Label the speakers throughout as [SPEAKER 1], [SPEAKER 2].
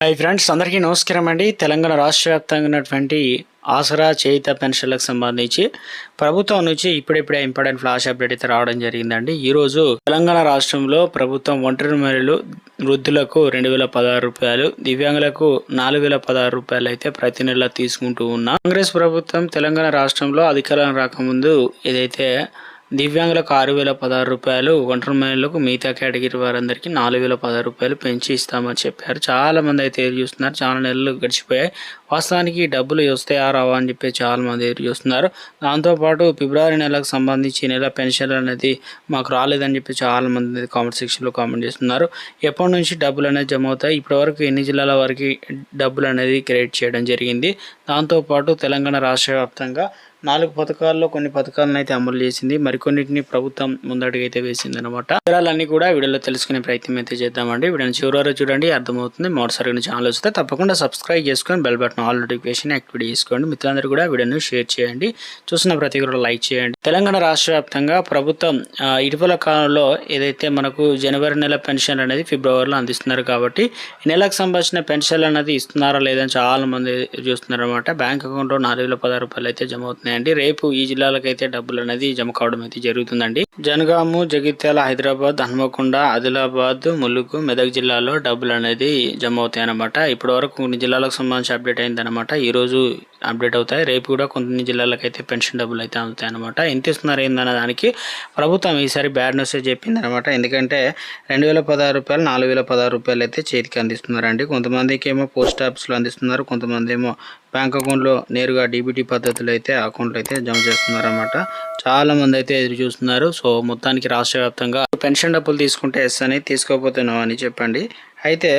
[SPEAKER 1] Hi friends అందరికీ నమస్కారం అండి. తెలంగాణ రాష్ట్ర వ్యాప్తంగా ఉన్నటువంటి ఆసరా చేయిత పెన్షన్లకు సంబంధించి ప్రభుత్వం నుంచి ఇప్పుడిప్పుడే ఇంపార్టెంట్ ఫ్లాష్ అప్డేట్ అయితే రావడం జరిగిందండి. ఈరోజు తెలంగాణ రాష్ట్రంలో ప్రభుత్వం ఒంటరి మహిళలు వృద్ధులకు రెండు వేల పదహారు రూపాయలు దివ్యాంగులకు నాలుగు వేల పదహారు రూపాయలు అయితే ప్రతి నెల తీసుకుంటూ ఉన్నా. కాంగ్రెస్ ప్రభుత్వం తెలంగాణ రాష్ట్రంలో అధికారం రాకముందు ఏదైతే దివ్యాంగులకు ఆరు వేల పదహారు రూపాయలు ఒంటరి మహిళలకు మిగతా కేటగిరీ వారందరికీ నాలుగు వేల పదహారు రూపాయలు పెంచి ఇస్తామని చెప్పారు. చాలా మంది అయితే ఎదురు చూస్తున్నారు. చాలా నెలలు గడిచిపోయాయి. వాస్తవానికి డబ్బులు వస్తాయా రావా అని చెప్పి చాలా మంది ఎదురు చూస్తున్నారు. దాంతోపాటు ఫిబ్రవరి నెలకు సంబంధించి నెల పెన్షన్ అనేది మాకు రాలేదని చెప్పి చాలా మంది కామెంట్ సెక్షన్లో కామెంట్ చేస్తున్నారు. ఎప్పటి నుంచి డబ్బులు అనేది జమ అవుతాయి? ఇప్పటివరకు ఎన్ని జిల్లాల వరకు డబ్బులు అనేది క్రియేట్ చేయడం జరిగింది? దాంతోపాటు తెలంగాణ రాష్ట్ర వ్యాప్తంగా నాలుగు పథకాల్లో కొన్ని పథకాలను అయితే అమలు చేసింది. మరికొన్నిటిని ప్రభుత్వం ముందడుగైతే వేసింది అనమాట వివరాలన్నీ కూడా వీడియోలో తెలుసుకునే ప్రయత్నం అయితే చేద్దామండి. వీడియోని చివరి చూడండి అర్థమవుతుంది. మరోసారి ఛానల్ వస్తే తప్పకుండా సబ్స్క్రైబ్ చేసుకొని bell button all notification activate చేసుకోండి. మిత్రులందరూ కూడా వీడియోను షేర్ చేయండి. చూసిన ప్రతి కూడా లైక్ చేయండి. తెలంగాణ రాష్ట్ర వ్యాప్తంగా ప్రభుత్వం ఇటీవల కాలంలో ఏదైతే మనకు జనవరి నెల పెన్షన్ అనేది ఫిబ్రవరిలో అందిస్తున్నారు కాబట్టి ఈ నెలకు సంబంధించిన పెన్షన్ అనేది ఇస్తున్నారా లేదని చాలా మంది చూస్తున్నారు అనమాట బ్యాంక్ అకౌంట్లో నాలుగు వేల పదహారు రూపాయలు అయితే జమ అవుతున్నాయండి రేపు ఈ జిల్లాలకు అయితే డబ్బులు అనేది జమ కావడం అయితే జరుగుతుందండి. జనగాము జగిత్యాల హైదరాబాద్ హన్మకొండ ఆదిలాబాద్ ములుగు మెదక్ జిల్లాలో డబ్బులు అనేది జమ అవుతాయి అనమాట ఇప్పటి వరకు కొన్ని జిల్లాలకు సంబంధించి అప్డేట్ అయిందనమాట ఈ రోజు అప్డేట్ అవుతాయి. రేపు కూడా కొన్ని జిల్లాలకు అయితే పెన్షన్ డబ్బులు అయితే అందుతాయి అనమాట ఎంత ఇస్తున్నారు ఏందన్న దానికి ప్రభుత్వం ఈసారి బ్యాడ్ న్యూస్ చెప్పింది అనమాట ఎందుకంటే రెండు వేల పదహారు రూపాయలు నాలుగు వేల పదహారు రూపాయలు అయితే చేతికి అందిస్తున్నారండి. కొంతమందికి ఏమో పోస్ట్ ఆఫీస్లో అందిస్తున్నారు. కొంతమంది ఏమో బ్యాంక్ అకౌంట్లో నేరుగా డీబీటీ పద్ధతిలో అయితే అకౌంట్లో అయితే జమ చేస్తున్నారన్నమాట. చాలా మంది అయితే ఎదురు చూస్తున్నారు. సో మొత్తానికి రాష్ట్ర వ్యాప్తంగా పెన్షన్ డబ్బులు తీసుకుంటే ఎస్ అని తీసుకోకపోతే అని చెప్పండి. అయితే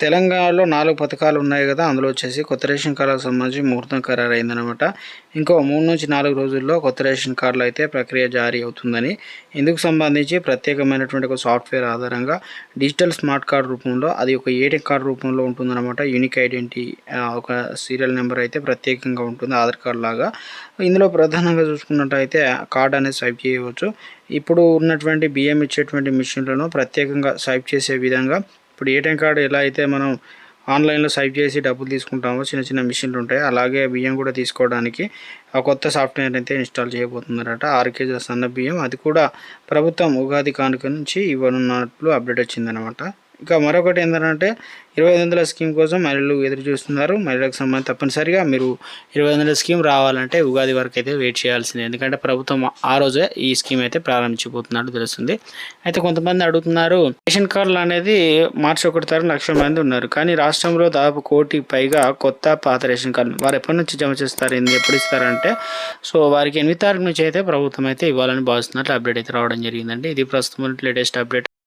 [SPEAKER 1] తెలంగాణలో నాలుగు పథకాలు ఉన్నాయి కదా అందులో వచ్చేసి కొత్త రేషన్ కార్డులకు సంబంధించి ముహూర్తం ఖరారు అయిందనమాట ఇంకో మూడు నుంచి నాలుగు రోజుల్లో కొత్త రేషన్ కార్డులు అయితే ప్రక్రియ జారీ అవుతుందని. ఇందుకు సంబంధించి ప్రత్యేకమైనటువంటి ఒక సాఫ్ట్వేర్ ఆధారంగా డిజిటల్ స్మార్ట్ కార్డు రూపంలో అది ఒక ఏటీఎం కార్డు రూపంలో ఉంటుందన్నమాట. యూనిక్ ఐడెంటిటీ ఒక సీరియల్ నెంబర్ అయితే ప్రత్యేకంగా ఉంటుంది ఆధార్ కార్డు లాగా. ఇందులో ప్రధానంగా చూసుకున్నట్టయితే కార్డ్ అనేది స్వైప్ చేయవచ్చు. ఇప్పుడు ఉన్నటువంటి బియ్యం ఇచ్చేటువంటి మిషన్లను ప్రత్యేకంగా స్వైప్ చేసే విధంగా ఇప్పుడు ఏటీఎం కార్డు ఎలా అయితే మనం ఆన్లైన్లో స్వైప్ చేసి డబ్బులు తీసుకుంటామో చిన్న చిన్న మిషన్లు ఉంటాయి. అలాగే బియ్యం కూడా తీసుకోవడానికి ఆ కొత్త సాఫ్ట్వేర్ అయితే ఇన్స్టాల్ చేయబోతున్నారట ఆరు కేజీల సన్న బియ్యం. అది కూడా ప్రభుత్వం ఉగాది కానుక నుంచి ఇవ్వనున్నట్లు అప్డేట్ వచ్చిందనమాట ఇంకా మరొకటి ఏంటంటే ఇరవై ఐదు వందల స్కీమ్ కోసం మహిళలు ఎదురు చూస్తున్నారు. మహిళలకు సంబంధించి తప్పనిసరిగా మీరు ఇరవై ఐదు వందల స్కీమ్ రావాలంటే ఉగాది వరకు అయితే వెయిట్ చేయాల్సిందే. ఎందుకంటే ప్రభుత్వం ఆ రోజే ఈ స్కీమ్ అయితే ప్రారంభించబోతున్నట్టు తెలుస్తుంది. అయితే కొంతమంది అడుగుతున్నారు రేషన్ కార్డులు అనేది మార్చి ఒకటి తారీఖు లక్షల మంది ఉన్నారు. కానీ రాష్ట్రంలో దాదాపు కోటి పైగా కొత్త పాత రేషన్ కార్డులు వారు ఎప్పటి నుంచి జమ చేస్తారు ఎప్పుడు ఇస్తారంటే సో వారికి ఎనిమిది తారీఖు నుంచి అయితే ప్రభుత్వం అయితే ఇవ్వాలని భావిస్తున్నట్లు అప్డేట్ అయితే రావడం జరిగిందండి. ఇది ప్రస్తుతం లేటెస్ట్ అప్డేట్.